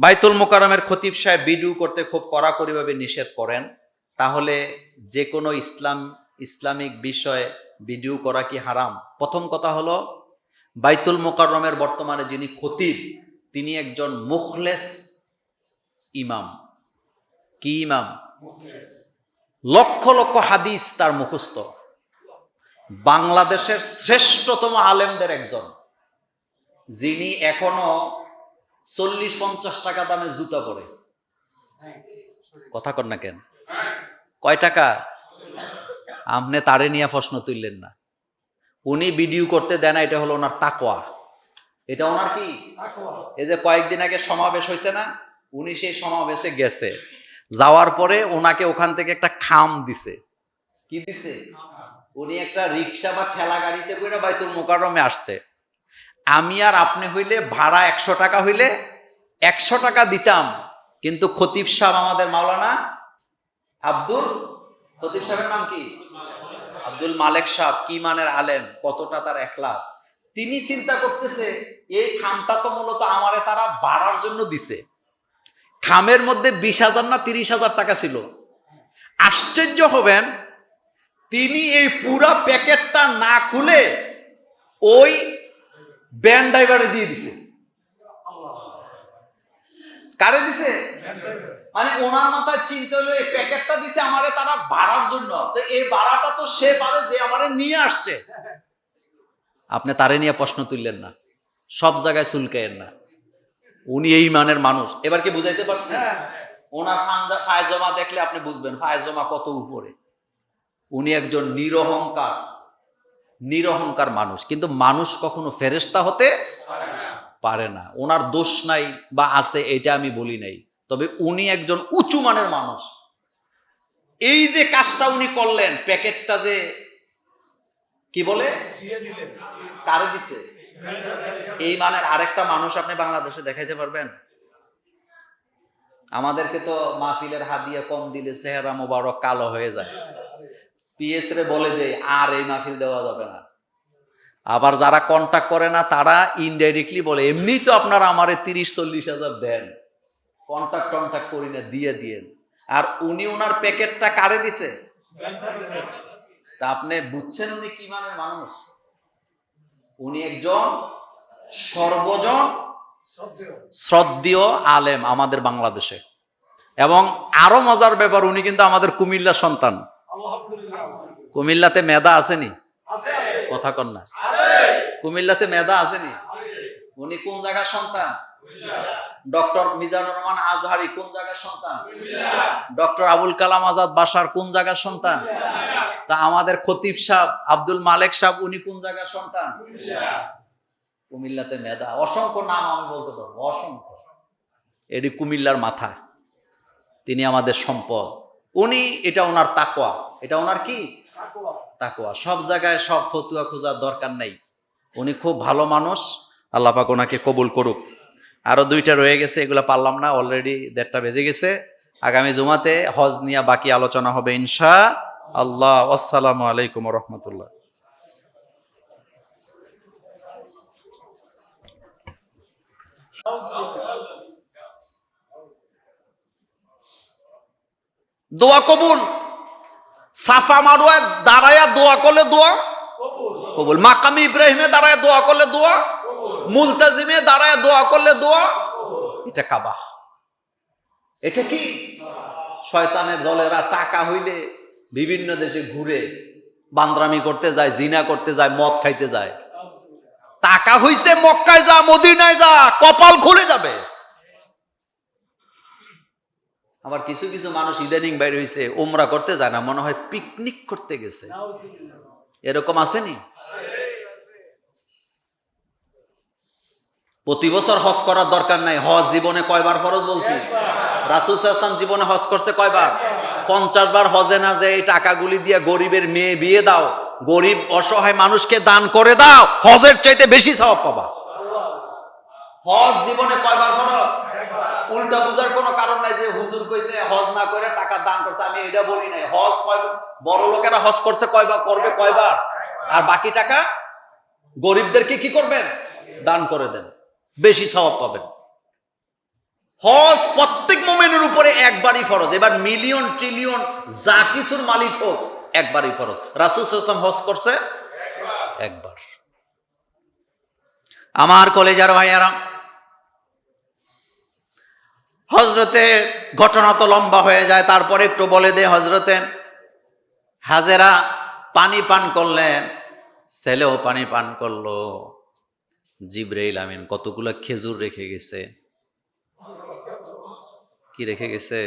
বাইতুল মোকারমের খতিব সাহেব বিডু করতে খুব কড়াকড়িভাবে নিষেধ করেন। তাহলে যে কোনো ইসলাম ইসলামিক বিষয়ে বিডিউ করা কি হারাম? প্রথম কথা হলো বাইতুল মোকাররমের বর্তমানে যিনি খতিব তিনি একজন মুখলেস ইমাম। কি ইমাম? লক্ষ লক্ষ হাদিস তার মুখস্থ। বাংলাদেশের শ্রেষ্ঠতম আলেমদের একজন। যিনি এখনও চল্লিশ পঞ্চাশ টাকা দামে জুতা পরে। কথা কর না কেন? কয় টাকা? আপনি তারে নিয়ে প্রশ্ন তুললেন না। উনি ভিডিও করতে দেন না, এটা হলো ওনার তাকোয়া এটা ওনার কি? এই যে কয়েকদিন আগে সমাবেশ হয়েছে না উনি সেই সমাবেশে গেছে। যাওয়ার পরে ওনাকে ওখান থেকে একটা খাম দিছে। কি দিছে? উনি একটা রিক্সা বা ঠেলা গাড়িতে করে বাইতুল মোকাররমে আসছে। আমি আর আপনি হইলে ভাড়া একশো টাকা হইলে একশো টাকা দিতাম। কিন্তু খতিব সাহেব আমাদের মাওলানা আব্দুল, খতিব সাহেবের নাম কি? আব্দুল মালেক সাহেব, কি মানের আলেম, কতটা তার এখলাস। তিনি চিন্তা করতেছে, এই খামটা তো মূলত আমারে তারা বাড়ার জন্য দিছে। খামের মধ্যে বিশ হাজার না তিরিশ হাজার টাকা ছিল। আশ্চর্য হবেন, তিনি এই পুরা প্যাকেটটা না খুলে ওই ব্যান ড্রাইভারে দিয়ে দিছে। কারে দিছে? মানে ওনার মাথায় চিন্তা হলো, এই প্যাকেটটা দিছে আমারে তারা ভাড়ার জন্য। তো এই ভাড়াটা তো সে পাবে যে আমারে নিয়ে আসছে। আপনি তারে নিয়ে প্রশ্ন তুললেন না, সব জায়গায় চুলকায়েন না। উনি এই মানের মানুষ। এবার কি বুঝাইতে পারছেন? ওনার ফায়জমা দেখলে আপনি বুঝবেন, ফায়জমা কত উপরে। উনি একজন নিরহংকার। নিরহংকার মানুষ। কিন্তু মানুষ কখনো ফেরেস্তা হতে পারে না। ওনার দোষ নাই বা আছে, এটা আমি বলি নাই। তবে উনি একজন উঁচু মানের মানুষ। এই যে কাজটা উনি করলেন, প্যাকেটটা যে কি বলে? কারে দিছে? এই মানের আরেকটা মানুষ আপনি বাংলাদেশে দেখাইতে পারবেন। আমাদেরকে তো মাহফিলের হাদিয়া কম দিলে চেহারা মোবারক কালো হয়ে যায়। পিএস রে বলে দেয় আর এই মাহফিল দেওয়া যাবে না। আবার যারা কন্ট্যাক্ট করে না, তারা ইনডাইরেক্টলি বলে এমনি তো আপনারা আমারে তিরিশ, চল্লিশ হাজার দেন। কন্টাক্ট টন্টাক্ট করি না, দিয়ে দিয়েন। আর উনি ওনার প্যাকেটটা কারে দিছে? তা আপনি বুঝছেন উনি কি মানের মানুষ? উনি একজন সর্বজন শ্রদ্ধেয় আলেম আমাদের বাংলাদেশে। এবং আরও মজার ব্যাপার, উনি কিন্তু আমাদের কুমিল্লা সন্তান। কুমিল্লাতে মেধা আসেনি? কথা কন না। কুমিল্লাতে মেধা আসেনি? উনি কোন জায়গার সন্তান? ডক্টর মিজানুর রহমান আজহারি কোন জায়গার সন্তান? ডক্টর আবুল কালাম আজাদ বাসার কোন জায়গার সন্তান? তা আমাদের খতিব সাহ আব্দুল মালেক সাহ উনি কোন জায়গার সন্তান? কুমিল্লাতে মেধা। অসংখ্য নাম আমি বলতে পারব অসংখ্য। এটি কুমিল্লার মাথা তিনি আমাদের সম্পদ। উনি এটা ওনার তাকোয়া এটা ওনার কি? তাকোয়া সব জায়গায় সব ফতুয়া খোঁজার দরকার নাই। উনি খুব ভালো মানুষ আল্লাহ পাক ওনাকে কবুল করুক। আরও দুইটা রয়ে গেছে এগুলো পারলাম না অলরেডি দেড়টা বেজে গেছে। আগামী জুমাতে হজ নিয়ে বাকি আলোচনা হবে ইনশা আল্লাহ। আসসালামু আলাইকুম রহমতুল্লাহ। দোয়া কবুল। সাফা মারুয়া দাঁড়ায়া দোয়া করলে দোয়া। কবুল। মাকামি ইব্রাহিমে দাঁড়ায় দোয়া করলে দোয়া। মুলতাজিমে দাঁড়ায় দোয়া করলে দোয়া। এটা কাবা। এটা কি? শয়তানের দলেরা টাকা হইলে বিভিন্ন দেশে ঘুরে বান্দ্রামি করতে যায়, জিনা করতে যায়, মদ খাইতে যায়। টাকা হইছে মক্কায় যা, মদিনায় যা, কপাল খুলে যাবে। আবার কিছু কিছু মানুষ ইদানিং বাইরে হইছে ওমরা করতে যায় না, মনে হয় পিকনিক করতে গেছে। এরকম আসেনি প্রতি বছর হজ করার দরকার নাই, হজ জীবনে কয়বার ফরজ বলছি? রাসুল ইসলাম জীবনে হজ করছে কয়বার? পঞ্চাশ বার হজে না যে এই টাকাগুলি দিয়ে গরিবের মেয়ে বিয়ে দাও, গরিব অসহায় মানুষকে দান করে দাও, হজের চাইতে বেশি সওয়াব পাবা। হজ জীবনে কয়বার ফরজ? উল্টা বুঝার কোনো কারণ নাই যে হুজুর কইছে হজ না করে টাকা দান করছে আমি এটা বলি নাই। হজ কয় বড় লোকেরা হজ করছে কয়বার করবে কয়বার? আর বাকি টাকা গরিবদেরকে কি করবেন? দান করে দেন। বেশি সওয়াব পাবেন। হজ প্রত্যেক মোমেনের উপরে একবারই ফরজ। এবার মিলিয়ন ট্রিলিয়ন যা কিছুর মালিক হোক একবারই ফরজ। রাসুল ইসলাম হজ করছে? একবার। আমার কলেজার ভাইয়ারা হজরতে ঘটনা তো লম্বা হয়ে যায়, তারপরে একটু বলে দে হজরতে। হাজেরা পানি পান করলেন, ছেলেও পানি পান করল। জিব্রাইল আমিন কতগুলো খেজুর রেখে গেছে। কি রেখে গেছে?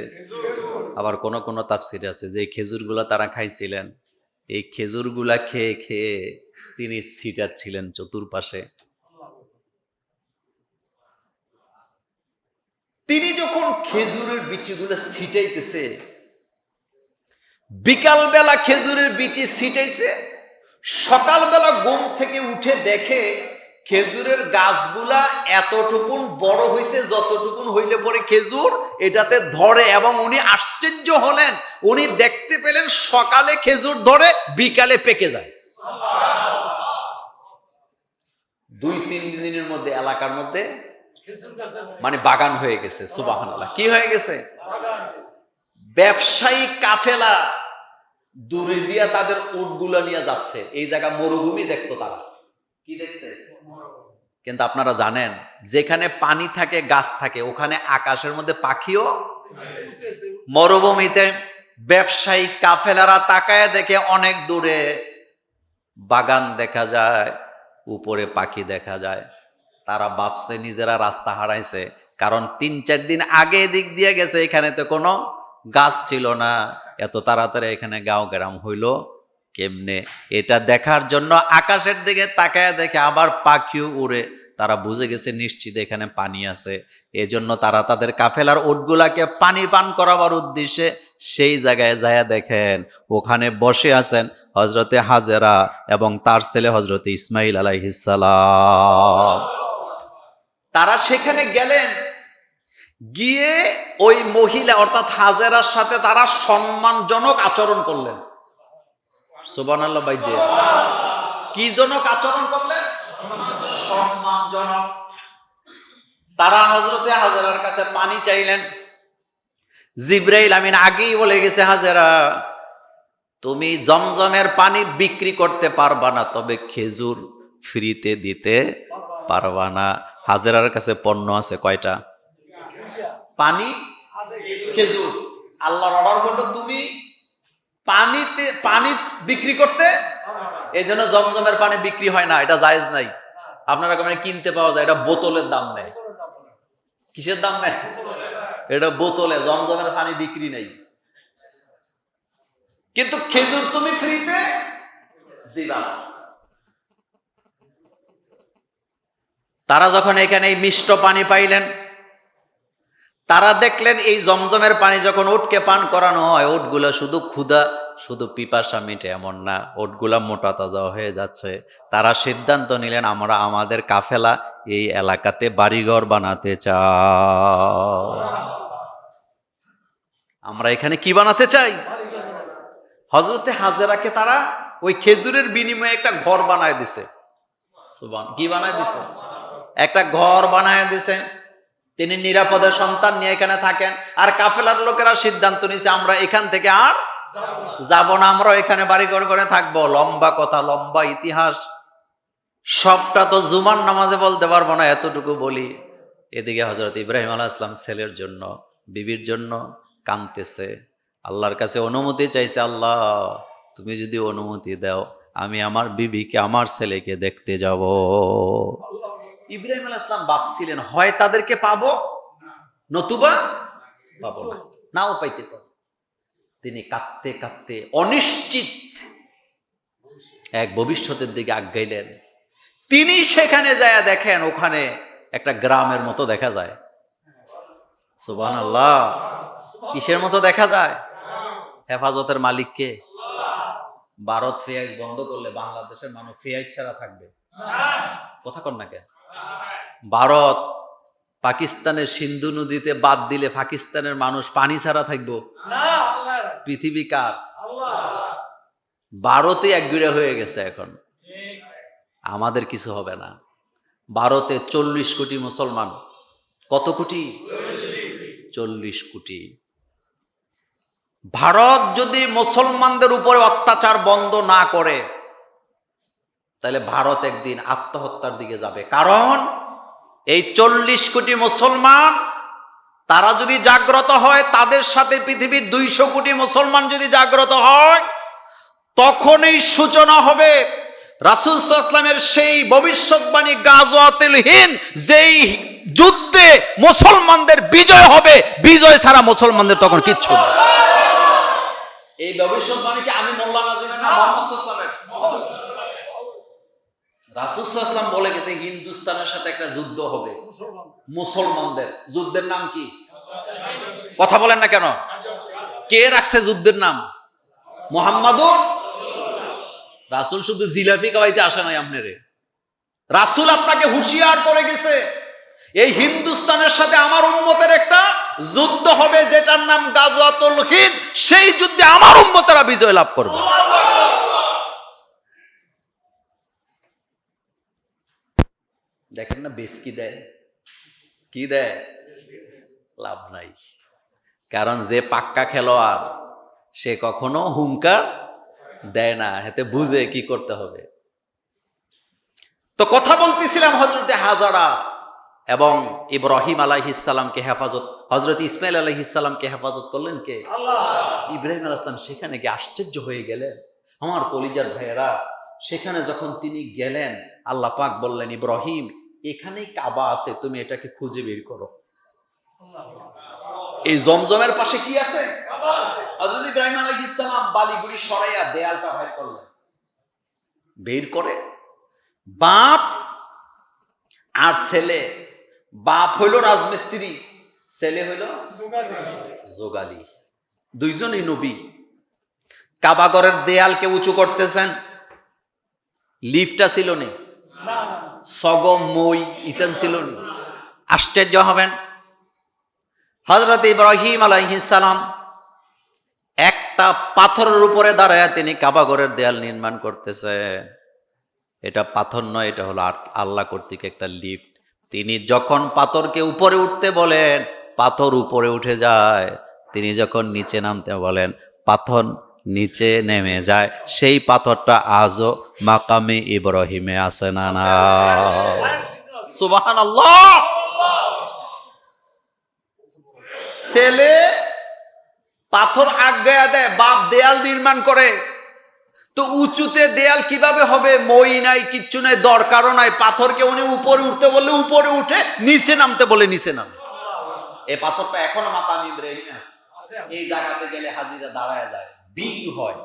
আবার কোন কোন তাফসির আছে, যে খেজুরগুলো তারা খাইছিলেন, এই খেজুরগুলা খেয়ে খেয়ে তিনি ছিটাচ্ছিলেন চতুর্পাশে। তিনি যখন খেজুরের বিচিগুলো ছিটাইতেছে বিকালবেলা খেজুরের বিচি ছিটাইছে সকালবেলা ঘুম থেকে উঠে দেখে খেজুরের গাছগুলা এতটুকুন বড় হয়েছে যতটুকুন হইলে পরে খেজুর এটাতে ধরে এবং উনি আশ্চর্য হলেন। উনি দেখতে পেলেন সকালে খেজুর ধরে বিকালে পেকে যায়। দুই তিন দিনের মধ্যে এলাকার মধ্যে মানে বাগান হয়ে গেছে সুবাহান কি হয়ে গেছে? ব্যবসায়ী কাফেলা দূরে দিয়া তাদের উটগুলা নিয়ে যাচ্ছে। এই জায়গা মরুভূমি দেখতো তারা। কি দেখছে? কিন্তু আপনারা জানেন, যেখানে পানি থাকে, গাছ থাকে, ওখানে আকাশের মধ্যে পাখিও মরুভূমিতে। ব্যবসায়ী কাফেলারা তাকায় দেখে অনেক দূরে বাগান দেখা যায়, উপরে পাখি দেখা যায়। তারা ভাবছে, নিজেরা রাস্তা হারাইছে। কারণ তিন, চার দিন আগে এদিক দিয়ে গেছে, এখানে তো কোনো গাছ ছিল না। এত তাড়াতাড়ি এখানে গাঁও গ্রাম হইল কেমনে? এটা দেখার জন্য আকাশের দিকে তাকায় দেখে আবার পাখিও উড়ে। তারা বুঝে গেছে, নিশ্চিত এখানে পানি আছে। এজন্য তারা তাদের কাফেলার উটগুলাকে পানি পান করাবার উদ্দেশ্যে সেই জায়গায় যায় দেখেন। ওখানে বসে আছেন হজরতে হাজেরা এবং তার ছেলে হজরতে ইসমাইল আলাইহিসালাম তারা সেখানে গেলেন। গিয়ে ওই মহিলা, অর্থাৎ হাজেরার সাথে তারা সম্মানজনক আচরণ করলেন। সুবান কি জনক আচরণ করলেন? সম্মানজনক। তারা হজরতে হাজারার কাছে পানি চাইলেন। জিব্রাইল আমিন আগেই বলে গেছে, হাজারা, তুমি জমজমের পানি বিক্রি করতে পারবা না, তবে খেজুর ফ্রিতে দিতে পারবা না। হাজারার কাছে পণ্য আছে কয়টা? পানি, খেজুর। আল্লাহর অর্ডার হলো তুমি পানিতে, পানি বিক্রি করতে এই জন্য জমজমের পানি বিক্রি হয় না, এটা জায়েজ নাই। আপনারা কেমন কিনতে পাওয়া যায়, এটা বোতলের দাম নেয় কিসের দাম নেয় এটা বোতলে, জমজমের পানি বিক্রি নেই। কিন্তু খেজুর তুমি ফ্রিতে দিবা না। তারা যখন এখানে এই মিষ্ট পানি পাইলেন, তারা দেখলেন এই জমজমের পানি যখন ওটকে পান করানো হয়, ওটগুলো শুধু ক্ষুধা, শুধু পিপাসা মিটে, এমন না, ওটগুলা মোটা তাজা হয়ে যাচ্ছে। তারা সিদ্ধান্ত নিলেন, আমরা আমাদের কাফেলা এই এলাকাতে বাড়িঘর বানাতে আমরা এখানে কি বানাতে চাই? হজরতে হাজেরাকে তারা ওই খেজুরের বিনিময়ে একটা ঘর বানায় দিছে। কি বানায় দিছে? একটা ঘর বানায় দিছে। তিনি নিরাপদে সন্তান নিয়ে এখানে থাকেন। আর কাফেলার লোকেরা সিদ্ধান্ত নিছে আমরা এখান থেকে আর যাব না। আমরা এখানে বাড়ি ঘর করে থাকব। লম্বা কথা, লম্বা ইতিহাস। সবটা তো জুমার নামাজে বলতে পারব না, এতটুকু বলি। এদিকে হজরত ইব্রাহিম আলাহ ইসলাম ছেলের জন্য, বিবির জন্য কানতেছে আল্লাহর কাছে অনুমতি চাইছে, আল্লাহ, তুমি যদি অনুমতি দাও, আমি আমার বিবিকে, আমার ছেলেকে দেখতে যাব। ইব্রাহিম আলাহ ইসলাম ভাবছিলেন হয় তাদেরকে পাবো? নতুবা পাবো না। নাও পাইতে পারো। তিনি কাঁদতে কাঁদতে অনিশ্চিত এক ভবিষ্যতের দিকে আগাইলেন। তিনি সেখানে যায় দেখেন, ওখানে একটা গ্রামের মতো দেখা যায়। সুবান আল্লাহ কিসের মতো দেখা যায়? হেফাজতের মালিককে। ভারত ফেয়াজ বন্ধ করলে বাংলাদেশের মানুষ ফেয়াজ ছাড়া থাকবে। কথা কন না কেন? ভারত পাকিস্তানের সিন্ধু নদীতে বাদ দিলে পাকিস্তানের মানুষ পানি ছাড়া থাকব? পৃথিবী কার? ভারতে একগুড়ে হয়ে গেছে এখন। আমাদের কিছু হবে না। ভারতে চল্লিশ কোটি মুসলমান। কত কোটি? চল্লিশ কোটি। ভারত যদি মুসলমানদের উপরে অত্যাচার বন্ধ না করে তাহলে ভারত একদিন আত্মহত্যার দিকে যাবে। কারণ এই চল্লিশ কোটি মুসলমান, তারা যদি জাগ্রত হয়, তাদের সাথে পৃথিবীর দুইশো কোটি মুসলমান যদি জাগ্রত হয়, তখনই সূচনা হবে রাসুলসাল্লামের সেই ভবিষ্যৎবাণী গাজওয়াতিলহীন যেই যুদ্ধে মুসলমানদের বিজয় হবে। বিজয় ছাড়া মুসলমানদের তখন কিচ্ছু না। এই ভবিষ্যৎবাণী কি আমি মোল্লা নাজিমের না, মোহাম্মদ রাসুসাল্লাম বলে গেছে হিন্দুস্তানের সাথে একটা যুদ্ধ হবে। মুসলমানদের। যুদ্ধের নাম কি? কথা বলেন না কেন? কে রাখছে যুদ্ধের নাম? মোহাম্মদুর? রাসুল শুধু জিলাপি খাওয়াইতে আসে নাই আপনারে। রাসুল আপনাকে হুঁশিয়ার করে গেছে এই হিন্দুস্তানের সাথে আমার উম্মতের একটা যুদ্ধ হবে যেটার নাম গাজওয়াতুল হিন্দ। সেই যুদ্ধে আমার উম্মতেরা বিজয় লাভ করবে। দেখেন না বেশ কি দেয়? কি দেয়? লাভ নাই। কারণ যে পাক্কা খেলোয়াড় সে কখনো হুঙ্কার দেয় না এতে বুঝে কি করতে হবে। তো কথা বলতেছিলাম হজরতে হাজারা এবং ইব্রাহিম আলাইহিসালামকে হেফাজত হজরত ইসমাইল আলাইহিসালামকে হেফাজত করলেন কে? ইব্রাহিম আল ইসলাম সেখানে গিয়ে আশ্চর্য হয়ে গেলেন। আমার কলিজার ভাইয়েরা সেখানে যখন তিনি গেলেন আল্লাহ পাক বললেন ইব্রাহিম এখানেই কাবা আছে তুমি এটাকে খুঁজে বের করো। এই জমজমের পাশে কি আছে? হযরত ইব্রাহিম আলাইহিস সালাম বালিগুলি সরাইয়া দেয়ালটা বের করলেন। বের করে বাপ আর ছেলে বাপ হইল রাজমিস্ত্রি ছেলে হইল যোগালি। দুইজনই নবী। কাবাগরের দেয়ালকে উঁচু করতেছেন লিফটটা ছিল নি সগম মই ছিল আশ্চর্য হবেন। হজরত ইব্রাহিম আলাইহিসালাম একটা পাথরের উপরে দাঁড়ায় তিনি কাবাগরের দেয়াল নির্মাণ করতেছে এটা পাথর নয়, এটা হলো আল্লাহ কর্তৃক একটা লিফট। তিনি যখন পাথরকে উপরে উঠতে বলেন, পাথর উপরে উঠে যায়। তিনি যখন নিচে নামতে বলেন, পাথর নিচে নেমে যায়। সেই পাথরটা আজও মাকামে ইব্রাহিমে আছে না না? সুবাহান আল্লাহ ছেলে পাথর আজ্ঞা দেয়, বাপ দেয়াল নির্মাণ করে। তো উঁচুতে দেয়াল কীভাবে হবে? মই নাই, কিচ্ছু নাই, দরকারও নাই। পাথরকে উনি উপরে উঠতে বললে উপরে উঠে নিচে নামতে বলে নিচে নাম। এই পাথরটা এখনও মাতাম ইব্রাহিম আছে। এই জায়গাতে গেলে হাজিরা দাঁড়ায় যায়। বীর হয়।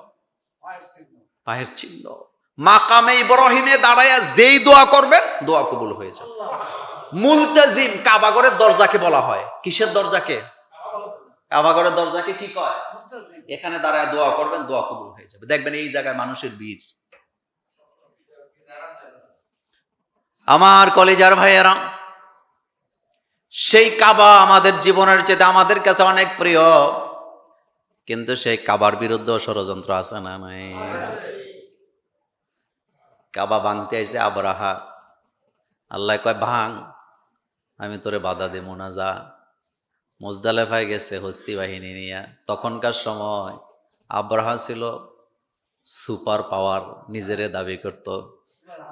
পায়ের চিহ্ন। মাকামে ইব্রাহিমে দাঁড়ায় যেই দোয়া করবেন দোয়া কবুল হয়ে যাবে। মুলতাজিম কাবাগরের দরজাকে বলা হয়। কিসের দরজাকে? কাবাগরের দরজাকে কি কয়? এখানে দাঁড়ায় দোয়া করবেন দোয়া কবুল হয়ে যাবে। দেখবেন এই জায়গায় মানুষের বীর আমার কলেজার ভাইয়েরা সেই কাবা আমাদের জীবনের চেয়ে আমাদের কাছে অনেক প্রিয়। কিন্তু সেই কাবার বিরুদ্ধে ষড়যন্ত্র আছে না নাই? কাবা ভাঙতে আইছে আবরাহা। আল্লাহ কয়, ভাঙ, আমি তোরে বাধা দেবো না, যা। মোজদালেফায় গেছে হস্তি বাহিনী নিয়ে। তখনকার সময় আব্রাহা ছিল সুপার পাওয়ার, নিজেরে দাবি করত।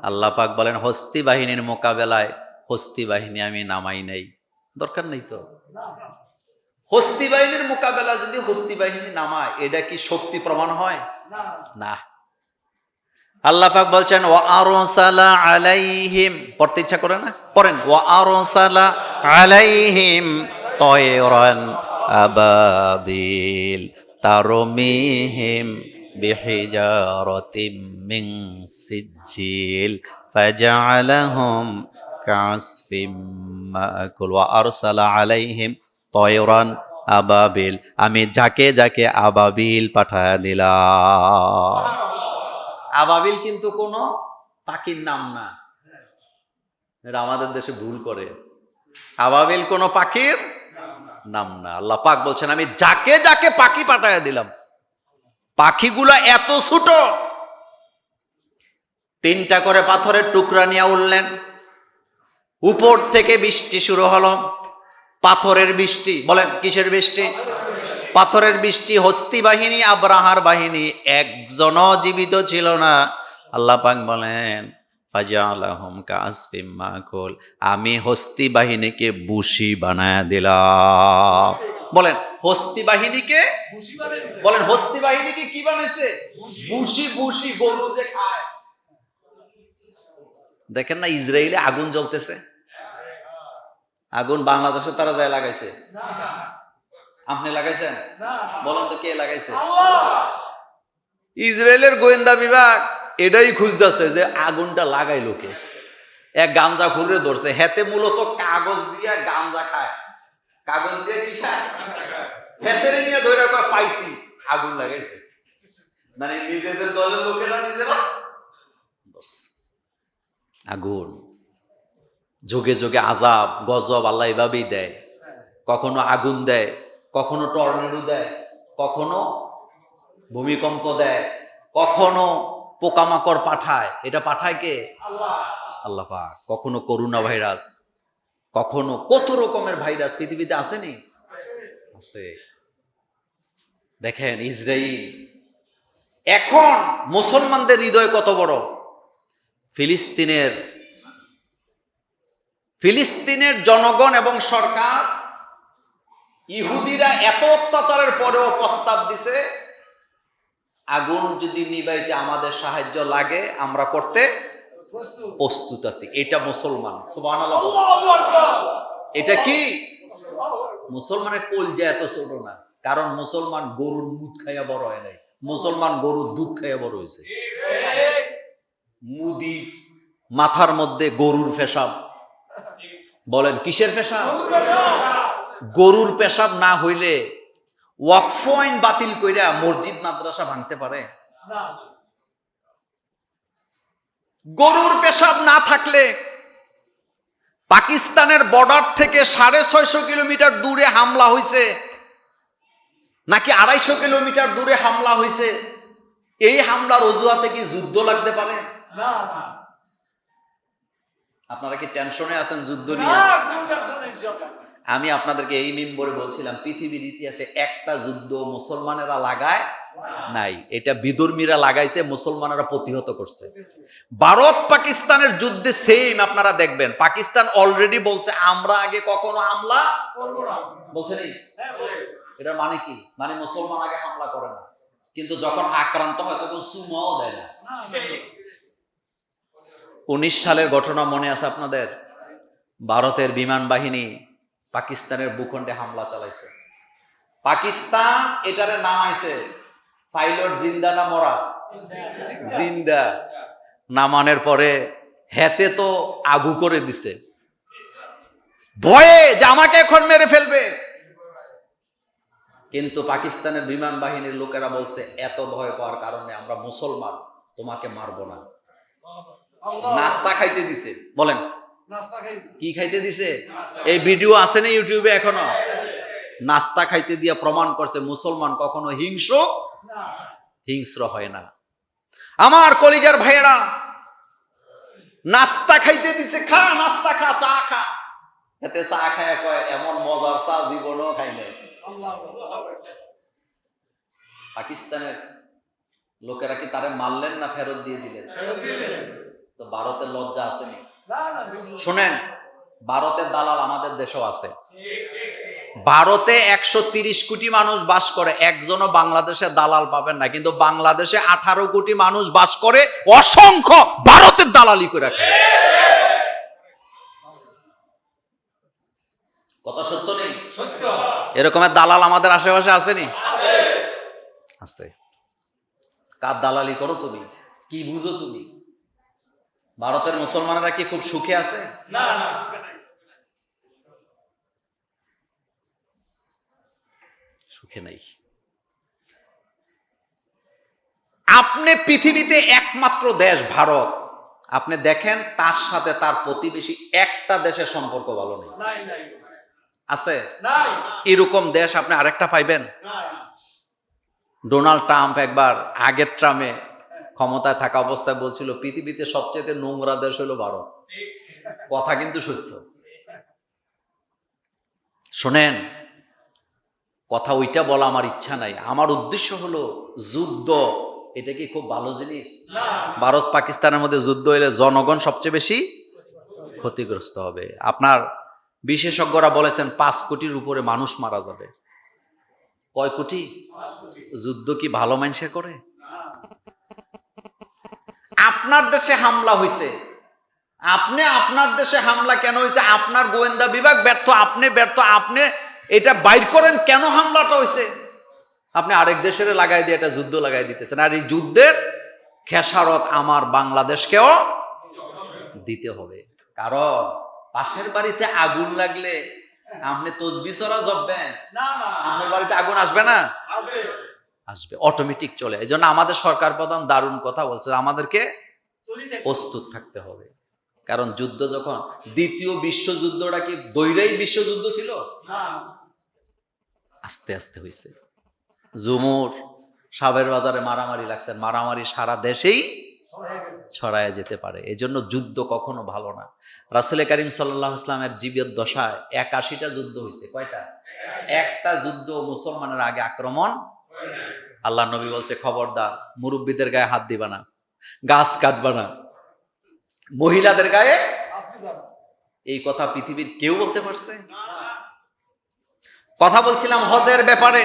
আল্লাহ পাক বলেন, হস্তি বাহিনীর মোকাবেলায় হস্তি বাহিনী আমি নামাই নাই। দরকার নেই তো? হস্তি বাহিনীর মোকাবেলা যদি হস্তি বাহিনী নামায় এটা কি শক্তি প্রমাণ হয়? না। আল্লাহ পাক বলছেন ও আরসালা আলাইহিম পড়তে ইচ্ছা করে না? পড়েন ও আরসালা আলাইহিম তয়রান আবাবিল তারমিহিম বিহিজারাতিম মিন সিজিল ফাজআলাহুম কাসফিম মাকুল। ওয়া আরসালা আলাইহিম তয়রান আবাবিল, আমি যাকে যাকে আবাবিল পাঠায় দিলাম। আবাবিল কিন্তু কোনো পাখির নাম না। এটা আমাদের দেশে ভুল করে। আবাবিল কোনো পাখির নাম না। আল্লাহ পাক বলছেন, আমি যাকে যাকে পাখি পাঠায় দিলাম। পাখিগুলো এত ছোট, তিনটা করে পাথরের টুকরা নিয়ে উঠলেন। উপর থেকে বৃষ্টি শুরু হলো। পাথরের বৃষ্টি, বলেন, কিসের বৃষ্টি? পাথরের বৃষ্টি, হস্তি বাহিনী, আব্রাহার বাহিনী, একজনও জীবিত ছিল না। আল্লাহ পাক বলেন আমি হস্তি বাহিনীকে বুশি বানায় দিলাম। বলেন, হস্তি বাহিনীকে? বলেন, হস্তি বাহিনীকে কি বানাইছে? বুশি বুশি গরু যে খায়। দেখেন না, ইসরায়েলে আগুন জ্বলতেছে। আগুন বাংলাদেশে তারা যায় লাগাইছে। আপনি লাগাইছেন? বলেন তো কে লাগাইছে? ইসরায়েলের গোয়েন্দা বিভাগ এটাই খুঁজতেছে যে আগুনটা লাগাইলো লোকে এক গাঞ্জা খুলে ধরছে। হেতে মূলত কাগজ দিয়ে গাঞ্জা খায়। কাগজ দিয়ে কি খায়? হেতেরে নিয়ে ধরে পাইছি আগুন লাগাইছে। মানে নিজেদের দলের লোকেরা নিজেরা আগুন। যোগে যোগে আজাব গজব আল্লাহ এভাবেই দেয়। কখনো আগুন দেয়, কখনো টর্নেডো দেয়, কখনো ভূমিকম্প দেয়, কখনো পোকামাকড় পাঠায়। এটা পাঠায় কে? আল্লাহ কখনো করোনা ভাইরাস, কখনো কত রকমের ভাইরাস পৃথিবীতে আসেনি? আছে। দেখেন ইসরায়েল এখন মুসলমানদের হৃদয় কত বড়? ফিলিস্তিনের ফিলিস্তিনের জনগণ এবং সরকার ইহুদিরা এত অত্যাচারের পরেও প্রস্তাব দিছে আগুন যদি নিবাইতে আমাদের সাহায্য লাগে আমরা করতে প্রস্তুত। আছি। এটা মুসলমান এটা কি? মুসলমানের কলজা এত ছোট না কারণ মুসলমান গরুর মুদ খাইয়া বড় হয় নাই। মুসলমান গরুর দুধ খাইয়া বড় হয়েছে মুদি মাথার মধ্যে গরুর পেশাব বলেন কিসের পেশাব? গরুর পেশাব। না হইলে ওয়াকফ আইন বাতিল কইরা মসজিদ মাদ্রাসা ভাঙতে পারে? গরুর পেশাব না থাকলে পাকিস্তানের বর্ডার থেকে সাড়ে ছয়শো কিলোমিটার দূরে হামলা হয়েছে নাকি আড়াইশো কিলোমিটার দূরে হামলা হয়েছে এই হামলার অজুহাতে কি যুদ্ধ লাগতে পারে? আপনারা কি টেনশনে আছেন যুদ্ধ নিয়ে? আমি আপনাদেরকে এই মিম্বরে বলছিলাম পৃথিবীর ইতিহাসে একটা যুদ্ধ মুসলমানেরা লাগায় নাই। এটা বিদর্মীরা লাগাইছে মুসলমানেরা প্রতিহত করছে। ভারত পাকিস্তানের যুদ্ধে সেম আপনারা দেখবেন। পাকিস্তান অলরেডি বলছে আমরা আগে কখনো হামলা বলছে নি? এটা মানে কি? মানে মুসলমান আগে হামলা করে না। কিন্তু যখন আক্রান্ত হয় তখন সুমাও দেয় না। উনিশ সালের ঘটনা মনে আছে আপনাদের? ভারতের বিমান বাহিনী পাকিস্তানের ভূখণ্ডে হামলা চালাইছে। পাকিস্তান এটারে নামাইছে। পাইলট জিন্দা না মরা? জিন্দা। নামানোর পরে হেতে তো আগু করে দিছে। ভয়ে যে আমাকে এখন মেরে ফেলবে। কিন্তু পাকিস্তানের বিমান বাহিনীর লোকেরা বলছে, এত ভয় পাওয়ার কারণে আমরা মুসলমান, তোমাকে মারবো না। নাস্তা খাইতে দিছে। বলেন। কি খাইতে দিছে? এই ভিডিও আছে না ইউটিউবে এখনও? নাস্তা খাইতে দিয়ে প্রমাণ করছে মুসলমান কখনো হিংস্র? হিংস্র হয় না। আমার কলিজার ভাইয়েরা নাস্তা খাইতে দিছে খা নাস্তা খা চা খা। এতে চা খায় কয় এমন মজার চা জীবনও খাই নাই। পাকিস্তানের লোকেরা কি তারে মারলেন না ফেরত দিয়ে দিলেন। তো ভারতের লজ্জা আসেনি শোনেন ভারতের দালাল আমাদের দেশেও আছে। ভারতে একশো তিরিশ কোটি মানুষ বাস করে একজনও বাংলাদেশে দালাল পাবেন না। কিন্তু বাংলাদেশে আঠারো কোটি মানুষ বাস করে অসংখ্য ভারতের দালালি করে রাখে। কথা সত্য নেই? এরকমের দালাল আমাদের আশেপাশে আসেনি আছে। কার দালালি করো তুমি? কি বুঝো তুমি? ভারতের মুসলমানেরা কি খুব সুখে আছে? সুখে নাই। আপনি পৃথিবীতে একমাত্র দেশ ভারত। আপনি দেখেন তার সাথে তার প্রতিবেশী একটা দেশের সম্পর্ক ভালো নেই। আছে? এরকম দেশ আপনি আরেকটা পাইবেন? ডোনাল্ড ট্রাম্প একবার আগের ট্রামে ক্ষমতায় থাকা অবস্থায় বলছিল, পৃথিবীতে সবচেয়ে নোংরা দেশ হলো ভারত। কথা কিন্তু সত্য। শোনেন, কথা ওইটা বলা আমার ইচ্ছা নাই। আমার উদ্দেশ্য হলো যুদ্ধ। এটা কি খুব ভালো জিনিস? ভারত পাকিস্তানের মধ্যে যুদ্ধ হইলে জনগণ সবচেয়ে বেশি ক্ষতিগ্রস্ত হবে। আপনার বিশেষজ্ঞরা বলেছেন, পাঁচ কোটির উপরে মানুষ মারা যাবে। কয় কোটি? যুদ্ধ কি ভালো মানুষে করে? আপনার দেশে হামলা হয়েছে আপনি আপনার দেশে হামলা কেন হয়েছে আপনার গোয়েন্দা বিভাগ ব্যর্থ আপনি ব্যর্থ আপনি এটা বাইর করেন কেন হামলাটা হয়েছে আপনি আরেক দেশের লাগাই দিয়ে এটা যুদ্ধ লাগাই দিতেছেন। আর এই যুদ্ধের খেসারত আমার বাংলাদেশকেও দিতে হবে। কারণ পাশের বাড়িতে আগুন লাগলে আপনি জববেন না না। আপনার বাড়িতে আগুন আসবে না? আসবে। আসবে অটোমেটিক চলে। এই জন্য আমাদের সরকার প্রধান দারুণ কথা বলছে। আমাদেরকে প্রস্তুত থাকতে হবে। কারণ যুদ্ধ যখন দ্বিতীয় বিশ্বযুদ্ধটা কি দৈরাই বিশ্বযুদ্ধ ছিল? আস্তে আস্তে হয়েছে। জুমুর সাবের বাজারে মারামারি লাগছে। মারামারি সারা দেশেই ছড়ায় যেতে পারে। এই জন্য যুদ্ধ কখনো ভালো না। রাসুল করিম সাল্লাহ ইসলামের জীবিত দশায় একাশিটা যুদ্ধ হয়েছে। কয়টা? একটা যুদ্ধ মুসলমানের আগে আক্রমণ আল্লাহ নবী বলছে খবরদার মুরব্বীদের গায়ে হাত দিবা না। গাছ কাটবা না। মহিলাদের গায়ে এই কথা পৃথিবীর কেউ বলতে পারছে? কথা বলছিলাম হজের ব্যাপারে।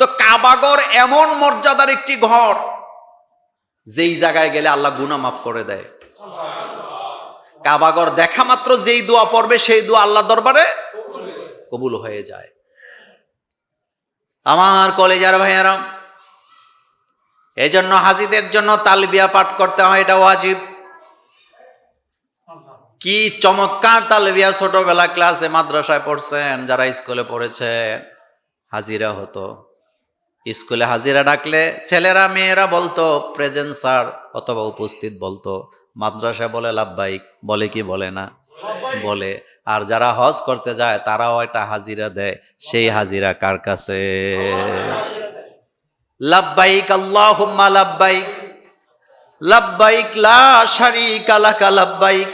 তো কাবাগর এমন মর্যাদার একটি ঘর, যেই জায়গায় গেলে আল্লাহ গুনা মাফ করে দেয়। কাবাগর দেখা মাত্র যেই দোয়া পড়বে, সেই দোয়া আল্লাহ দরবারে কবুল হয়ে যায়। আমার কলেজার ভাইয়ারাম এই জন্য হাজিদের জন্য তালবিয়া পাঠ করতে হয় এটা ওয়াজিব। কি চমৎকার তালবিয়া ছোটবেলা ক্লাসে মাদ্রাসায় পড়ছেন যারা স্কুলে পড়েছে হাজিরা হতো। স্কুলে হাজিরা ডাকলে ছেলেরা মেয়েরা বলতো প্রেজেন্ট স্যার অথবা উপস্থিত বলতো। মাদ্রাসায় বলে লাভবাহিক বলে কি বলে না? বলে। আর যারা হজ করতে যায় তারাও একটা হাজিরা দেয় সেই হাজিরা কার কাছে? লাভবাহিক আল্লাহুম্মা লাভবাহিক লাভবাহিক লা শারিকা লাকা লাভবাহিক